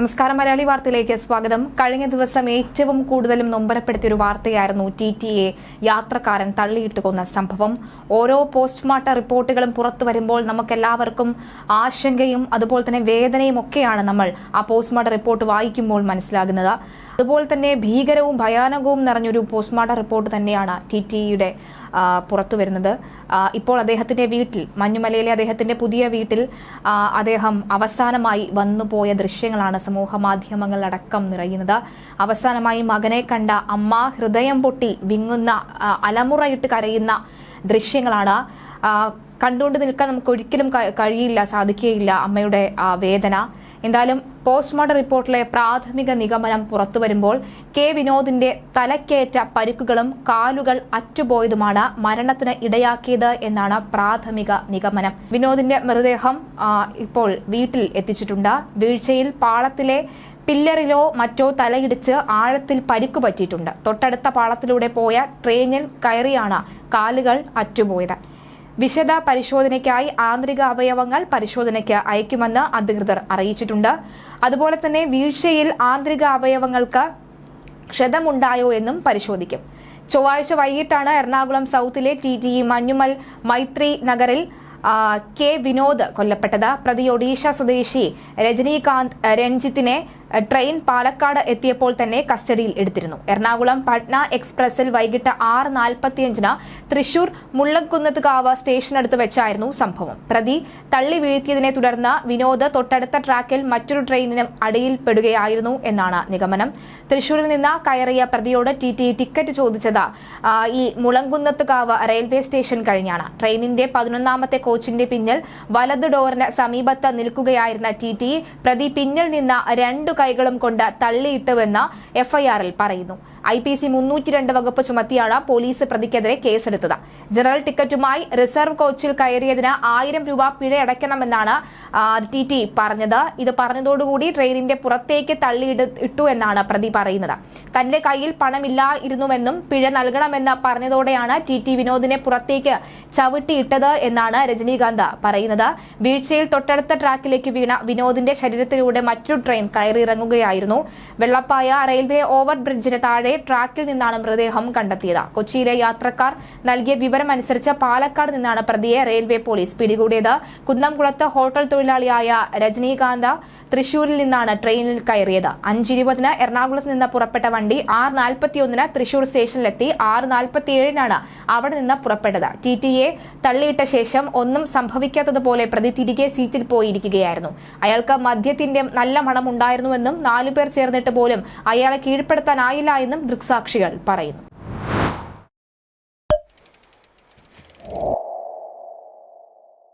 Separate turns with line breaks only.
നമസ്കാരം. മലയാളി വാർത്തയിലേക്ക് സ്വാഗതം. കഴിഞ്ഞ ദിവസം ഏറ്റവും കൂടുതലും നൊമ്പരപ്പെടുത്തിയൊരു വാർത്തയായിരുന്നു ടി ടി എ യാത്രക്കാരൻ തള്ളിയിട്ട് കൊന്ന സംഭവം. ഓരോ പോസ്റ്റ്മോർട്ടം റിപ്പോർട്ടുകളും പുറത്തു വരുമ്പോൾ നമുക്കെല്ലാവർക്കും ആശങ്കയും അതുപോലെ തന്നെ വേദനയും ഒക്കെയാണ് നമ്മൾ ആ പോസ്റ്റ്മോർട്ടം റിപ്പോർട്ട് വായിക്കുമ്പോൾ മനസ്സിലാകുന്നത്. അതുപോലെ തന്നെ ഭീകരവും ഭയാനകവും നിറഞ്ഞൊരു പോസ്റ്റ്മോർട്ടം റിപ്പോർട്ട് തന്നെയാണ് ടി ടിയുടെ പുറത്തു വരുന്നത്. ഇപ്പോൾ അദ്ദേഹത്തിന്റെ വീട്ടിൽ മഞ്ഞുമലയിലെ അദ്ദേഹത്തിന്റെ പുതിയ വീട്ടിൽ അദ്ദേഹം അവസാനമായി വന്നുപോയ ദൃശ്യങ്ങളാണ് സമൂഹ മാധ്യമങ്ങളിലടക്കം നിറയുന്നത്. അവസാനമായി മകനെ കണ്ട അമ്മ ഹൃദയം പൊട്ടി വിങ്ങുന്ന അലമുറയിട്ട് കരയുന്ന ദൃശ്യങ്ങളാണ്. കണ്ടുകൊണ്ട് നിൽക്കാൻ നമുക്ക് ഒരിക്കലും കഴിയില്ല സാധിക്കുകയില്ല അമ്മയുടെ വേദന. എന്തായാലും പോസ്റ്റ്മോർട്ടം റിപ്പോർട്ടിലെ പ്രാഥമിക നിഗമനം പുറത്തുവരുമ്പോൾ കെ വിനോദിന്റെ തലക്കേറ്റ പരിക്കുകളും കാലുകൾ അറ്റുപോയതുമാണ് മരണത്തിന് ഇടയാക്കിയത് എന്നാണ് പ്രാഥമിക നിഗമനം. വിനോദിന്റെ മൃതദേഹം ഇപ്പോൾ വീട്ടിൽ എത്തിച്ചിട്ടുണ്ട്. വീഴ്ചയിൽ പാളത്തിലെ പില്ലറിലോ മറ്റോ തലയിടിച്ച് ആഴത്തിൽ പരിക്കു പറ്റിയിട്ടുണ്ട്. തൊട്ടടുത്ത പാളത്തിലൂടെ പോയ ട്രെയിനിൽ കയറിയാണ് കാലുകൾ അറ്റുപോയത്. വിശദ പരിശോധനയ്ക്കായി ആന്തരിക അവയവങ്ങൾ പരിശോധനയ്ക്ക് അയക്കുമെന്ന് അധികൃതർ അറിയിച്ചിട്ടുണ്ട്. അതുപോലെ തന്നെ വീഴ്ചയിൽ ആന്തരിക അവയവങ്ങൾക്ക് ക്ഷതമുണ്ടായോ എന്നും പരിശോധിക്കും. ചൊവ്വാഴ്ച വൈകിട്ടാണ് എറണാകുളം സൗത്തിലെ ടി ടി മഞ്ഞുമൽ മൈത്രി നഗറിൽ കെ വിനോദ് കൊല്ലപ്പെട്ടത്. പ്രതി ഒഡീഷ സ്വദേശി രജനീകാന്ത് രഞ്ജിത്തിനെ ട്രെയിൻ പാലക്കാട് എത്തിയപ്പോൾ തന്നെ കസ്റ്റഡിയിൽ എടുത്തിരുന്നു. എറണാകുളം പട്ന എക്സ്പ്രസിൽ വൈകിട്ട് ആറ് നാൽപ്പത്തിയഞ്ചിന് തൃശൂർ മുള്ളംകുന്നത്തുകാവ് സ്റ്റേഷനടുത്ത് വെച്ചായിരുന്നു സംഭവം. പ്രതി തള്ളി വീഴ്ത്തിയതിനെ തുടർന്ന് വിനോദ് തൊട്ടടുത്ത ട്രാക്കിൽ മറ്റൊരു ട്രെയിനിനും അടിയിൽപ്പെടുകയായിരുന്നു എന്നാണ് നിഗമനം. തൃശൂരിൽ നിന്ന് കയറിയ പ്രതിയോട് ടി ടി ടിക്കറ്റ് ചോദിച്ചത് ഈ മുളങ്കുന്നത്തുകാവ് റെയിൽവേ സ്റ്റേഷൻ കഴിഞ്ഞാണ്. ട്രെയിനിന്റെ പതിനൊന്നാമത്തെ കോച്ചിന്റെ പിന്നിൽ വലത് ഡോറിന് സമീപത്ത് നിൽക്കുകയായിരുന്ന ടി ടി പ്രതി പിന്നിൽ നിന്ന് രണ്ടു കൈകളും കൊണ്ട് തള്ളിയിട്ടുവെന്ന് എഫ്ഐആറിൽ പറയുന്നു. ഐ പി സി മുന്നൂറ്റി രണ്ട് വകുപ്പ് ചുമത്തിയാണ് പോലീസ് പ്രതിക്കെതിരെ കേസെടുത്തത്. ജനറൽ ടിക്കറ്റുമായി റിസർവ് കോച്ചിൽ കയറിയതിന് ആയിരം രൂപ പിഴ അടയ്ക്കണമെന്നാണ് ആ, ടി ടി പറഞ്ഞത്. ഇത് പറഞ്ഞതോടുകൂടി ട്രെയിനിന്റെ പുറത്തേക്ക് തള്ളിയിട ഇട്ടു എന്നാണ് പ്രതി പറയുന്നത്. തന്റെ കയ്യിൽ പണമില്ലായിരുന്നുവെന്നും പിഴ നൽകണമെന്ന് പറഞ്ഞതോടെയാണ് ടി ടി വിനോദിനെ പുറത്തേക്ക് ചവിട്ടിയിട്ടത് എന്നാണ് രജനീകാന്ത് പറയുന്നത്. വീഴ്ചയിൽ തൊട്ടടുത്ത ട്രാക്കിലേക്ക് വീണ വിനോദിന്റെ ശരീരത്തിലൂടെ മറ്റൊരു ട്രെയിൻ കയറിയിറങ്ങുകയായിരുന്നു. വെള്ളപ്പായ റെയിൽവേ ഓവർ ബ്രിഡ്ജിന് താഴെ ട്രാക്കിൽ നിന്നാണ് മൃതദേഹം കണ്ടെത്തിയത്. കൊച്ചിയിലെ യാത്രക്കാർ നൽകിയ വിവരമനുസരിച്ച് പാലക്കാട് നിന്നാണ് പ്രതിയെ റെയിൽവേ പോലീസ് പിടികൂടിയത്. കുന്നംകുളത്ത് ഹോട്ടൽ തൊഴിലാളിയായ രജനീകാന്ത തൃശൂരിൽ നിന്നാണ് ട്രെയിനിൽ കയറിയത്. അഞ്ചിരുപതിന് എറണാകുളത്ത് നിന്ന് പുറപ്പെട്ട വണ്ടി ആറ് നാൽപ്പത്തിയൊന്നിന് തൃശൂർ സ്റ്റേഷനിലെത്തി. ആറ് നാൽപ്പത്തിയേഴിനാണ് അവിടെ നിന്ന് പുറപ്പെട്ടത്. ടി ടി എ തള്ളിയിട്ട ശേഷം ഒന്നും സംഭവിക്കാത്തതുപോലെ പ്രതി തിരികെ സീറ്റിൽ പോയിരിക്കുകയായിരുന്നു. അയാൾക്ക് മദ്യത്തിന്റെ നല്ല മണമുണ്ടായിരുന്നുവെന്നും നാലുപേർ ചേർന്നിട്ട് പോലും അയാളെ കീഴ്പ്പെടുത്താനായില്ല എന്നും ദൃക്സാക്ഷികൾ പറയുന്നു.